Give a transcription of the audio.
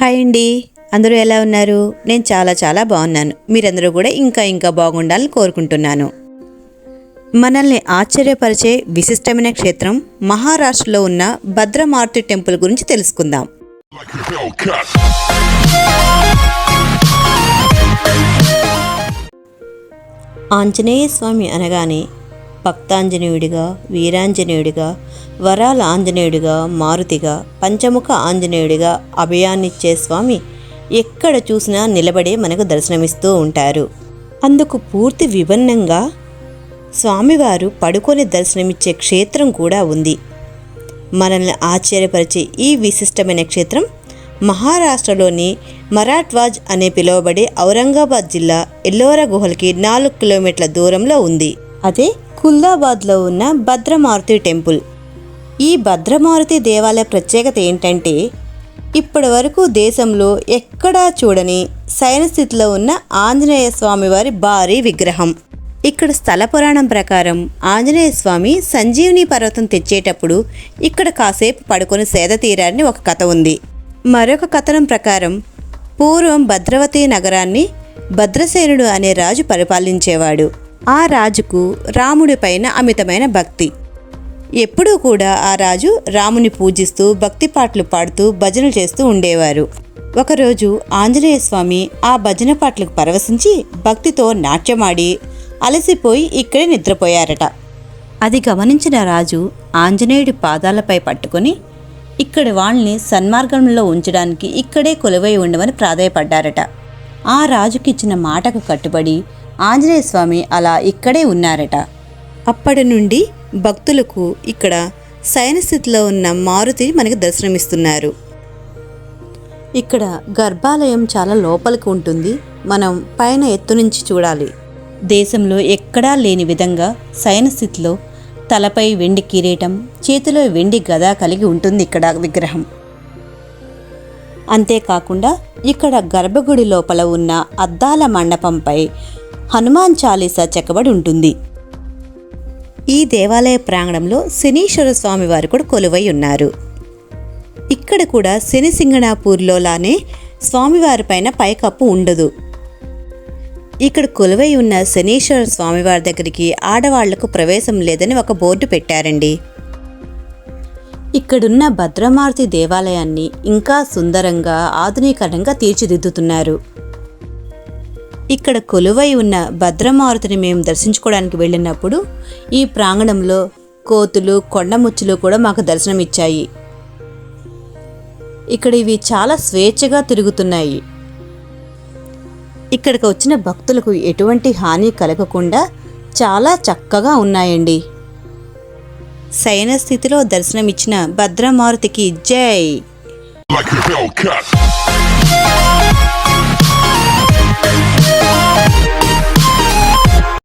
Hi అండి. అందరూ ఎలా ఉన్నారు? నేను చాలా చాలా బాగున్నాను. మీరందరూ కూడా ఇంకా ఇంకా బాగుండాలని కోరుకుంటున్నాను. మనల్ని ఆశ్చర్యపరిచే విశిష్టమైన క్షేత్రం మహారాష్ట్రలో ఉన్న భద్రమారుతి టెంపుల్ గురించి తెలుసుకుందాం. ఆంజనేయ స్వామి అనగానే భక్తాంజనేయుడిగా వీరాంజనేయుడిగా వరాల ఆంజనేయుడిగా మారుతిగా పంచముఖ ఆంజనేయుడిగా అభయాన్నిచ్చే స్వామి ఎక్కడ చూసినా నిలబడే మనకు దర్శనమిస్తూ ఉంటారు. అందుకు పూర్తి విభిన్నంగా స్వామివారు పడుకొని దర్శనమిచ్చే క్షేత్రం కూడా ఉంది. మనల్ని ఆశ్చర్యపరిచే ఈ విశిష్టమైన క్షేత్రం మహారాష్ట్రలోని మరాఠ్వాజ్ అనే పిలువబడే ఔరంగాబాద్ జిల్లా ఎల్లోరా గుహలకి నాలుగు కిలోమీటర్ల దూరంలో ఉంది. అదే కుల్దాబాద్లో ఉన్న భద్రమారుతి టెంపుల్. ఈ భద్రమారుతి దేవాలయ ప్రత్యేకత ఏంటంటే ఇప్పటి వరకు దేశంలో ఎక్కడా చూడని శయన స్థితిలో ఉన్న ఆంజనేయ స్వామి వారి భారీ విగ్రహం. ఇక్కడ స్థల పురాణం ప్రకారం ఆంజనేయ స్వామి సంజీవని పర్వతం తెచ్చేటప్పుడు ఇక్కడ కాసేపు పడుకొని సేద తీరారని ఒక కథ ఉంది. మరొక కథనం ప్రకారం పూర్వం భద్రవతి నగరాన్ని భద్రసేనుడు అనే రాజు పరిపాలించేవాడు. ఆ రాజుకు రాముడిపైన అమితమైన భక్తి. ఎప్పుడూ కూడా ఆ రాజు రాముని పూజిస్తూ భక్తి పాటలు పాడుతూ భజనలు చేస్తూ ఉండేవారు. ఒకరోజు ఆంజనేయ స్వామి ఆ భజన పాటలకు పరవశించి భక్తితో నాట్యమాడి అలసిపోయి ఇక్కడే నిద్రపోయారట. అది గమనించిన రాజు ఆంజనేయుడి పాదాలపై పట్టుకొని ఇక్కడి వాళ్ళని సన్మార్గంలో ఉంచడానికి ఇక్కడే కొలువై ఉండమని ప్రాధాయపడ్డారట ఆ రాజుకిచ్చిన మాటకు కట్టుబడి ఆంజనేయ స్వామి అలా ఇక్కడే ఉన్నారట. అప్పటి నుండి భక్తులకు ఇక్కడ శయనస్థితిలో ఉన్న మారుతి మనకి దర్శనమిస్తున్నారు. ఇక్కడ గర్భాలయం చాలా లోపలికి ఉంటుంది. మనం పైన ఎత్తు నుంచి చూడాలి. దేశంలో ఎక్కడా లేని విధంగా శయనస్థితిలో తలపై వెండి కిరీటం చేతిలో వెండి గద కలిగి ఉంటుంది ఇక్కడ విగ్రహం. అంతేకాకుండా ఇక్కడ గర్భగుడి లోపల ఉన్న అద్దాల మండపంపై హనుమాన్ చాలీసా చెక్కబడి ఉంటుంది. ఈ దేవాలయ ప్రాంగణంలో శనీశ్వర స్వామి వారు కూడా కొలువై ఉన్నారు. ఇక్కడ కూడా శని సింగణాపూర్లో లానే స్వామివారి పైన పైకప్పు ఉండదు. ఇక్కడ కొలువై ఉన్న శనీశ్వర స్వామివారి దగ్గరికి ఆడవాళ్ళకు ప్రవేశం లేదని ఒక బోర్డు పెట్టారండి. ఇక్కడున్న భద్రమారుతి దేవాలయాన్ని ఇంకా సుందరంగా ఆధునీకరణంగా తీర్చిదిద్దుతున్నారు. ఇక్కడ కొలువై ఉన్న భద్రమారుతిని మేము దర్శించుకోవడానికి వెళ్ళినప్పుడు ఈ ప్రాంగణంలో కోతులు కొండముచ్చులు కూడా మాకు దర్శనమిచ్చాయి. ఇక్కడ ఇవి చాలా స్వేచ్ఛగా తిరుగుతున్నాయి. ఇక్కడికి వచ్చిన భక్తులకు ఎటువంటి హాని కలగకుండా చాలా చక్కగా ఉన్నాయండి. శయన స్థితిలో దర్శనమిచ్చిన భద్రమారుతికి జై! Like a